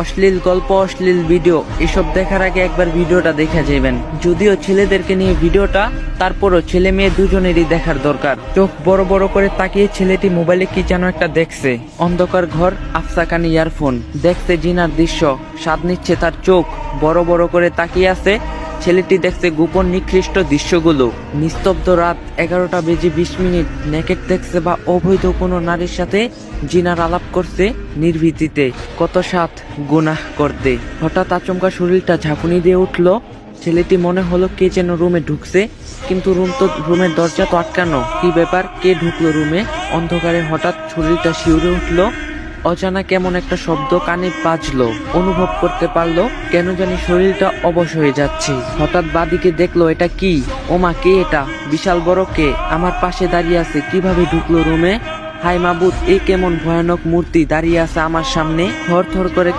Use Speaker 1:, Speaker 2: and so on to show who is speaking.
Speaker 1: অশ্লীল গল্প, অশ্লীল ভিডিও, এসব দেখার আগে একবার ভিডিওটা দেখে যাবেন যদিও ছেলেদেরকে নিয়ে ভিডিওটা, তারপরও ছেলে মেয়ে দুজনেরই দেখার দরকার। চোখ বড় বড় করে তাকিয়ে ছেলেটি মোবাইলে কি যেন একটা দেখছে। অন্ধকার ঘর আফসা কানে ইয়ারফোন। দেখতে জিনার দৃশ্য, স্বাদ নিচ্ছে তার চোখ। বড় বড় করে তাকিয়ে আছে ছেলেটি দেখছে গোপন নিকৃষ্ট দৃশ্যগুলো। নিস্তব্ধ রাত এগারোটা বেজে বিশ মিনিট। নেকেট দেখছে বা অবৈধ কোনো নারীর সাথে জিনার আলাপ করছে নির্ভীতিতে। কত সাত গুনাহ করতে। হঠাৎ আচমকা শরীরটা ঝাঁকুনি দিয়ে উঠল। ছেলেটি মনে হলো কে যেন রুমে ঢুকছে, কিন্তু রুম তো, রুমের দরজা তো আটকানো। কি ব্যাপার? কে ঢুকলো রুমে? অন্ধকারে হঠাৎ শরীরটা শিউরে উঠল। অজানা কেমন একটা শব্দ কানে বাজলো, অনুভব করতে পারল কেন জানি শরীরটা অবশ হয়ে যাচ্ছে। হঠাৎ বাদিকে দেখল, এটা কি? ওমা, কে এটা? বিশাল বড় কে? আমার পাশে দাঁড়িয়ে আছে, কীভাবে ঢুকলো রুমে? হাই মাবুদ এ কেমন ভয়ানক মূর্তি দাঁড়িয়ে আছে আমার সামনে। থর থর করে